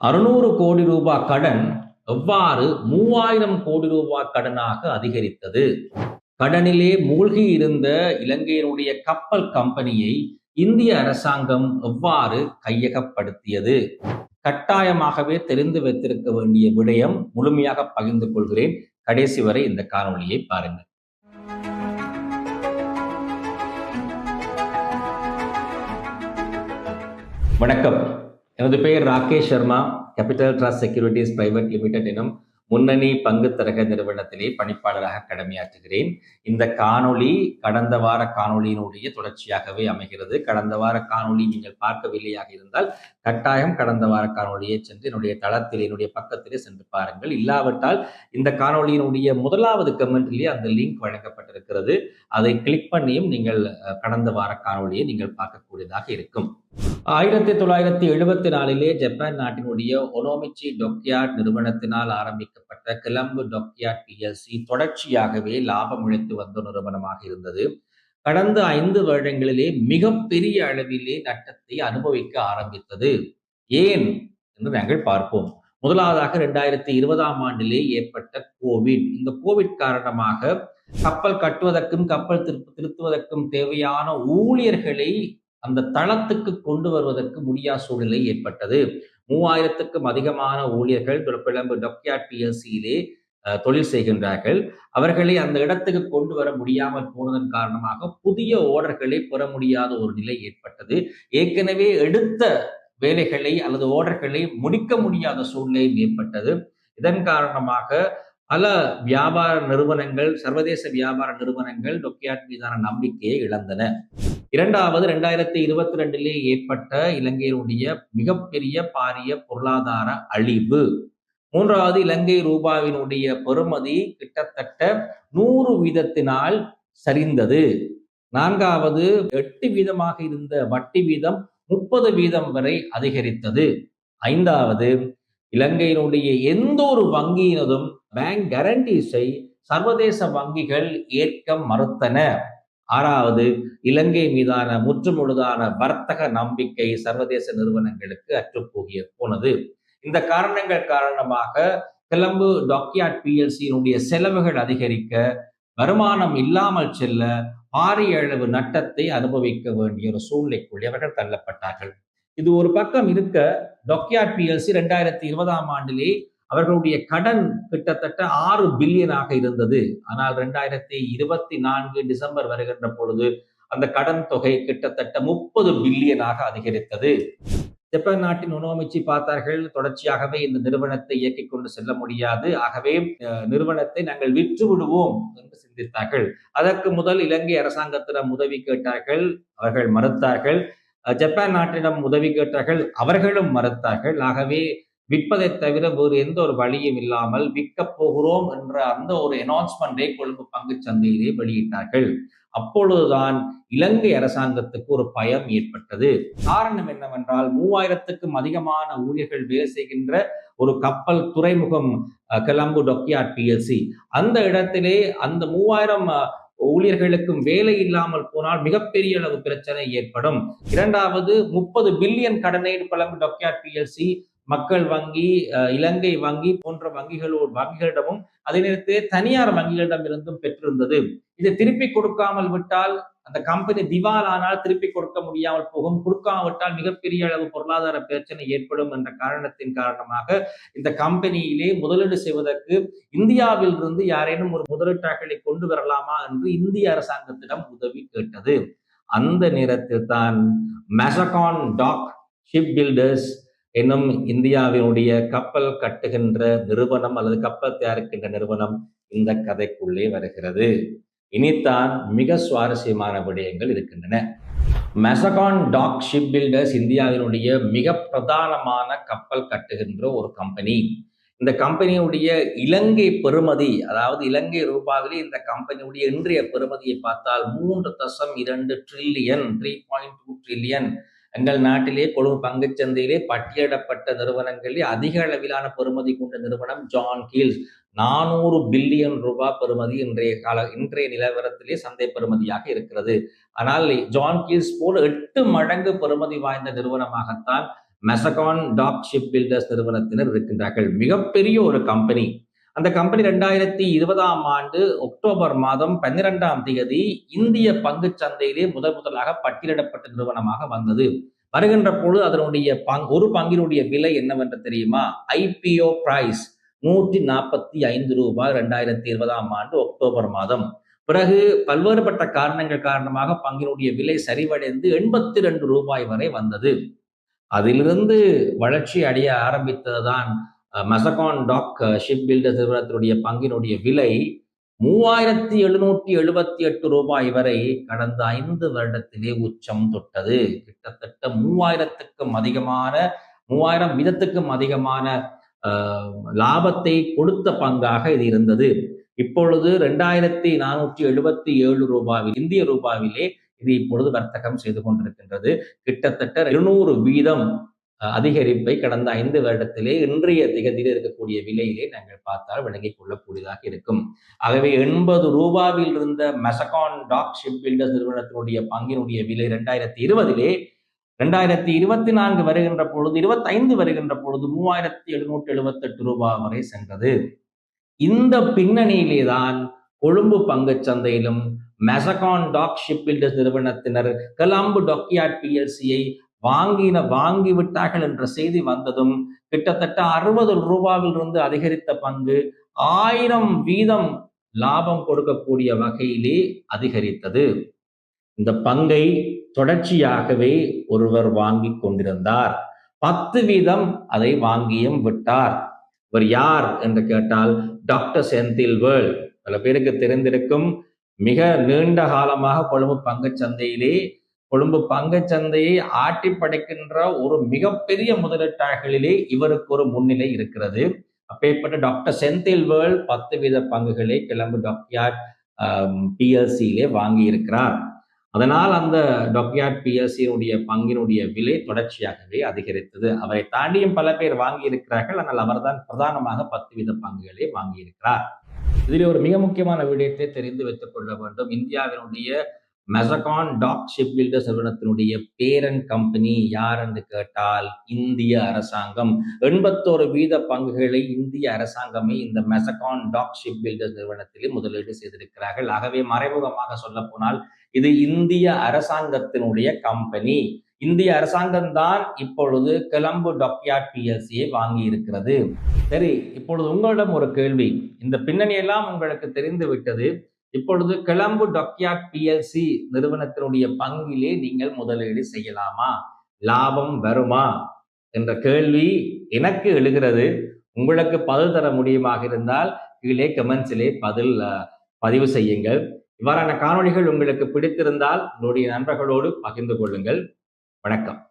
அறுநூறு கோடி ரூபாய் கடன் எவ்வாறு மூவாயிரம் கோடி ரூபாய் கடனாக அதிகரித்தது? கடனிலே மூழ்கி இருந்த இலங்கையினுடைய கப்பல் கம்பெனியை இந்திய அரசாங்கம் எவ்வாறு கையகப்படுத்தியது? கட்டாயமாகவே தெரிந்து வைத்திருக்க வேண்டிய விடயம் முழுமையாக பகிர்ந்து கொள்கிறேன். கடைசி வரை இந்த காணொலியை பாருங்கள். வணக்கம். எனது பெயர் Rakesh Sharma. Capital trust securities private limited எனும் முன்னணி பங்கு தரக நிறுவனத்திலே பணிப்பாளராக கடமையாற்றுகிறேன். இந்த காணொளி கடந்த வார காணொளியினுடைய தொடர்ச்சியாகவே அமைகிறது. கடந்த வார காணொளி நீங்கள் பார்க்கவில்லையாக இருந்தால் கட்டாயம் கடந்த வார காணொளியை சென்று என்னுடைய தளத்தில் என்னுடைய பக்கத்திலே சென்று பாருங்கள். இல்லாவிட்டால் இந்த காணொளியினுடைய முதலாவது கமெண்ட்லேயே அந்த லிங்க் வழங்கப்பட்டிருக்கிறது. அதை கிளிக் பண்ணியும் நீங்கள் கடந்த வார காணொளியை நீங்கள் பார்க்கக்கூடியதாக இருக்கும். ஆயிரத்தி தொள்ளாயிரத்தி எழுபத்தி நாலிலே ஜப்பான் நாட்டினுடைய ஒனோமிச்சி டொக்கியாட் நிறுவனத்தினால் ஆரம்பிக்கப்பட்ட கிளம்பு டொக்கியாட் பிஎல்சி தொடர்ச்சியாகவே லாபம் இழைத்து வந்த நிறுவனமாக இருந்தது. கடந்த ஐந்து வருடங்களிலே மிகப்பெரிய அளவிலே நட்டத்தை அனுபவிக்க ஆரம்பித்தது. ஏன் என்று நாங்கள் பார்ப்போம். முதலாவதாக இரண்டாயிரத்தி இருபதாம் ஆண்டிலே ஏற்பட்ட கோவிட் இந்த கோவிட் காரணமாக கப்பல் கட்டுவதற்கும் கப்பல் திருப்பு திருத்துவதற்கும் தேவையான ஊழியர்களை அந்த தளத்துக்கு கொண்டு வருவதற்கு முடியாத சூழ்நிலை ஏற்பட்டது. மூவாயிரத்துக்கும் அதிகமான ஊழியர்கள் பிளம்பு டொக்கியாட் பிஎல்சியிலே தொழில் செய்கின்றார்கள். அவர்களை அந்த இடத்துக்கு கொண்டு வர முடியாமல் போனதன் காரணமாக புதிய ஓடர்களை பெற முடியாத ஒரு நிலை ஏற்பட்டது. ஏற்கனவே எடுத்த வேலைகளை அல்லது ஓடர்களை முடிக்க முடியாத சூழ்நிலையும் ஏற்பட்டது. இதன் காரணமாக பல வியாபார நிறுவனங்கள் சர்வதேச வியாபார நிறுவனங்கள் டொக்கியாட் மீதான நம்பிக்கையை இழந்தன. இரண்டாவது ரெண்டாயிரத்தி இருபத்தி ரெண்டிலே ஏற்பட்ட இலங்கையினுடைய மிகப்பெரிய பாரிய பொருளாதார அழிவு. மூன்றாவது இலங்கை ரூபாவினுடைய பெறுமதி கிட்டத்தட்ட நூறு வீதத்தினால் சரிந்தது. நான்காவது எட்டு வீதமாக இருந்த வட்டி வீதம் முப்பது வீதம் வரை அதிகரித்தது. ஐந்தாவது இலங்கையினுடைய எந்த ஒரு வங்கியினதும் பேங்க் கேரண்டிஸை சர்வதேச வங்கிகள் ஏற்க மறுத்தன. ஆறாவது இலங்கை மீதான முற்றுமுழுதான வர்த்தக நம்பிக்கை சர்வதேச நிறுவனங்களுக்கு அற்றுப்போகிய போனது. இந்த காரணங்கள் காரணமாக கிளம்பு டாக்யார்ட் பிஎல்சியினுடைய செலவுகள் அதிகரிக்க வருமானம் இல்லாமல் செல்ல பாரிய அளவு நட்டத்தை அனுபவிக்க வேண்டிய ஒரு சூழ்நிலைக்குள்ளே அவர்கள் தள்ளப்பட்டார்கள். இது ஒரு பக்கம் இருக்க டொக்கியாட் பிஎல்சி ரெண்டாயிரத்தி இருபதாம் ஆண்டிலே அவர்களுடைய கடன் கிட்டத்தட்ட ஆறு பில்லியனாக இருந்தது. ஆனால் ரெண்டாயிரத்தி இருபத்தி நான்கு டிசம்பர் வருகின்ற பொழுது அந்த கடன் தொகை கிட்டத்தட்ட முப்பது பில்லியனாக அதிகரித்தது. ஜப்பான் நாட்டின் உணவமைச்சு பார்த்தார்கள். தொடர்ச்சியாகவே இந்த நிறுவனத்தை இயக்கிக் கொண்டு செல்ல முடியாது. ஆகவே நிறுவனத்தை நாங்கள் விற்று விடுவோம் என்று சிந்தித்தார்கள். அதற்கு முதல் இலங்கை அரசாங்கத்திடம் உதவி கேட்டார்கள். அவர்கள் மறுத்தார்கள். ஜப்பான் நாட்டிடம் உதவி கேட்டார்கள். அவர்களும் மறுத்தார்கள். ஆகவே விற்பதை தவிர வேறு எந்த ஒரு வழியும் இல்லாமல் விற்கப் போகிறோம் என்ற அந்த ஒரு அனௌன்ஸ்மெண்டை கொழும்பு பங்கு சந்தையிலே வெளியிட்டார்கள். அப்பொழுதுதான் இலங்கை அரசாங்கத்துக்கு ஒரு பயம் ஏற்பட்டது. காரணம் என்னவென்றால் மூவாயிரத்துக்கும் அதிகமான ஊழியர்கள் வேலை செய்கின்ற ஒரு கப்பல் துறைமுகம் கிளம்பு டொக்கியாட் பிஎல்சி அந்த இடத்திலே அந்த மூவாயிரம் ஊழியர்களுக்கும் வேலை இல்லாமல் போனால் மிகப்பெரிய அளவு பிரச்சனை ஏற்படும். இரண்டாவது முப்பது பில்லியன் கடனை கிளம்பு டொக்கியாட் பிஎல்சி மக்கள் வங்கி இலங்கை வங்கி போன்ற வங்கிகளோட வங்கிகளிடமும் அதே நேரத்தில் தனியார் வங்கிகளிடம் இருந்தும் பெற்றிருந்தது. இதை திருப்பி கொடுக்காமல் விட்டால் அந்த கம்பெனி திவால் ஆனால் திருப்பி கொடுக்க முடியாமல் போகும். கொடுக்காவிட்டால் மிகப்பெரிய அளவு பொருளாதார பிரச்சனை ஏற்படும் என்ற காரணத்தின் காரணமாக இந்த கம்பெனியிலே முதலீடு செய்வதற்கு இந்தியாவில் இருந்து யாரேனும் ஒரு முதலீட்டாளர்களை கொண்டு வரலாமா என்று இந்திய அரசாங்கத்திடம் உதவி கேட்டது. அந்த நேரத்தில் தான் மெசகான் டாக் ஷிப் பில்டர்ஸ் என்னும் இந்தியாவினுடைய கப்பல் கட்டுகின்ற நிறுவனம் அல்லது கப்பல் தயாரிக்கின்ற நிறுவனம் இந்த கதைக்குள்ளே வருகிறது. இனித்தான் மிக சுவாரஸ்யமான விடயங்கள் இருக்கின்றன. மெசகான் டாக் ஷிப் பில்டர்ஸ் இந்தியாவினுடைய மிக பிரதானமான கப்பல் கட்டுகின்ற ஒரு கம்பெனி இந்த கம்பெனியுடைய இலங்கை பெறுமதி அதாவது இலங்கை ரூபாவிலே இந்த கம்பெனியுடைய இன்றைய பெறுமதியை பார்த்தால் மூன்று தசம் இரண்டு trillion three point two trillion எங்கள் நாட்டிலே கொழும்பு பங்குச்சந்தையிலே பட்டியலிடப்பட்ட நிறுவனங்களில் அதிக அளவிலான பெறுமதி கொண்ட நிறுவனம் ஜான் கீல்ஸ் நானூறு பில்லியன் ரூபாய் பெறுமதி இன்றைய கால இன்றைய நிலவரத்திலே சந்தை பெறுமதியாக இருக்கிறது. ஆனால் ஜான் கீல்ஸ் போல எட்டு மடங்கு பெறுமதி வாய்ந்த நிறுவனமாகத்தான் மெசகான் டாக் ஷிப் பில்டர்ஸ் நிறுவனத்தினர் இருக்கின்றார்கள். மிகப்பெரிய ஒரு கம்பெனி அந்த கம்பெனி ரெண்டாயிரத்தி இருபதாம் ஆண்டு அக்டோபர் மாதம் பன்னிரெண்டாம் தேதி இந்திய பங்கு சந்தையிலே முதல் முதலாக பட்டியலிடப்பட்ட நிறுவனமாக வந்தது. வருகின்ற பொழுது அதனுடைய பங் ஒரு பங்கினுடைய விலை என்னவென்று தெரியுமா? ஐபிஓ பிரைஸ் நூற்றி நாற்பத்தி ஐந்து ரூபாய் ரெண்டாயிரத்தி இருபதாம் ஆண்டு அக்டோபர் மாதம். பிறகு பல்வேறுபட்ட காரணங்கள் காரணமாக பங்கினுடைய விலை சரிவடைந்து எண்பத்தி ரெண்டு ரூபாய் வரை வந்தது. அதிலிருந்து வளர்ச்சி அடைய ஆரம்பித்ததுதான் மெசகான் டாக் ஷிப் பில்டர் நிறுவனத்தினுடைய பங்கினுடைய விலை மூவாயிரத்தி எழுநூற்றி எழுபத்தி எட்டு ரூபாய் வரை கடந்த ஐந்து வருடத்திலே உச்சம் தொட்டது. கிட்டத்தட்ட மூவாயிரத்துக்கும் அதிகமான மூவாயிரம் வீதத்துக்கும் அதிகமான லாபத்தை கொடுத்த பங்காக இது இருந்தது. இப்பொழுது ரெண்டாயிரத்தி நானூற்றி எழுபத்தி ஏழு ரூபாவில் இந்திய ரூபாவிலே இது இப்பொழுது வர்த்தகம் செய்து கொண்டிருக்கின்றது. கிட்டத்தட்ட இருநூறு வீதம் அதிகரிப்பை கடந்த ஐந்து வருடத்திலே இன்றைய திகதியில் இருக்கக்கூடிய விலையிலே நாங்கள் பார்த்தால் விளங்கிக் கொள்ளக்கூடியதாக இருக்கும். ஆகவே எண்பது ரூபாவில் இருந்த மெசகான் டாக் ஷிப் பில்டர்ஸ் நிறுவனத்தினுடைய பங்கினுடைய விலை ரெண்டாயிரத்தி இருபதிலே ரெண்டாயிரத்தி இருபத்தி நான்கு வருகின்ற பொழுது இருபத்தி ஐந்து வருகின்ற பொழுது மூவாயிரத்தி எழுநூற்றி எழுபத்தி எட்டு ரூபாய் வரை சென்றது. இந்த பின்னணியிலே தான் கொழும்பு பங்கு சந்தையிலும் மெசகான் டாக் ஷிப் பில்டர்ஸ் நிறுவனத்தினர் கலாம்பு டாக்யார்ட் பிஎல்சியை வாங்கின வாங்கி விட்டார்கள் என்ற செய்தி வந்ததும் கிட்டத்தட்ட அறுபது ரூபாவில் இருந்து அதிகரித்த பங்கு ஆயிரம் வீதம் லாபம் கொடுக்கக்கூடிய வகையிலே அதிகரித்தது. இந்த பங்கை தொடர்ச்சியாகவே ஒருவர் வாங்கி கொண்டிருந்தார். பத்து வீதம் அதை வாங்கியும் விட்டார். இவர் யார் என்று கேட்டால் டாக்டர் செந்தில் வேர்ல்ட் பல பேருக்கு தெரிந்திருக்கும் மிக நீண்ட காலமாக கொழும்பு பங்கு சந்தையிலே கொழும்பு பங்கு சந்தையை ஆட்டி படைக்கின்ற ஒரு மிகப்பெரிய முதலீட்டாளர்களிலே இவருக்கு ஒரு முன்னிலை இருக்கிறது. அப்பேற்பட்ட டாக்டர் செந்தில் வேர்ல்ட் பத்து வீத பங்குகளை கிளம்பு டாக்யார்ட் பிஎல்சியிலே வாங்கி இருக்கிறார் அதனால் அந்த டொக்யார்ட் பிஎல்சியினுடைய பங்கினுடைய விலை தொடர்ச்சியாகவே அதிகரித்தது. அவரை தாண்டியும் பல பேர் வாங்கி இருக்கிறார்கள் ஆனால் அவர்தான் பிரதானமாக பத்து வீத பங்குகளை வாங்கியிருக்கிறார். இதில் ஒரு மிக முக்கியமான விடயத்தை தெரிந்து வைத்துக் கொள்ள வேண்டும். இந்தியாவினுடைய மெசகான் டாக் ஷிப் பில்டர்ஸ் நிறுவனத்தினுடைய பேரன் கம்பெனி யார் என்று கேட்டால் இந்திய அரசாங்கம். எண்பத்தோரு வீத பங்குகளை இந்திய அரசாங்கமே இந்த மெசகான் டாக் ஷிப் பில்டர்ஸ் நிறுவனத்திலே முதலீடு செய்திருக்கிறார்கள். ஆகவே மறைமுகமாக சொல்ல போனால் இது இந்திய அரசாங்கத்தினுடைய கம்பெனி. இந்திய அரசாங்கம் தான் இப்பொழுது கிளம்பு டாக்யார்ட் பிஎல்சியை வாங்கி இருக்கிறது சரி இப்பொழுது உங்களிடம் ஒரு கேள்வி. இந்த பின்னணியெல்லாம் உங்களுக்கு தெரிந்து விட்டது இப்பொழுது கிளம்பு டொக்யாட் பிஎல்சி நிறுவனத்தினுடைய பங்கிலே நீங்கள் முதலீடு செய்யலாமா? லாபம் வருமா? என்ற கேள்வி எனக்கு எழுகிறது. உங்களுக்கு பதில் தர முடியுமாக இருந்தால் கீழே கமெண்ட்ஸிலே பதில் பதிவு செய்யுங்கள். இவ்வாறான காணொலிகள் உங்களுக்கு பிடித்திருந்தால் உங்களுடைய நண்பர்களோடு பகிர்ந்து கொள்ளுங்கள். வணக்கம்.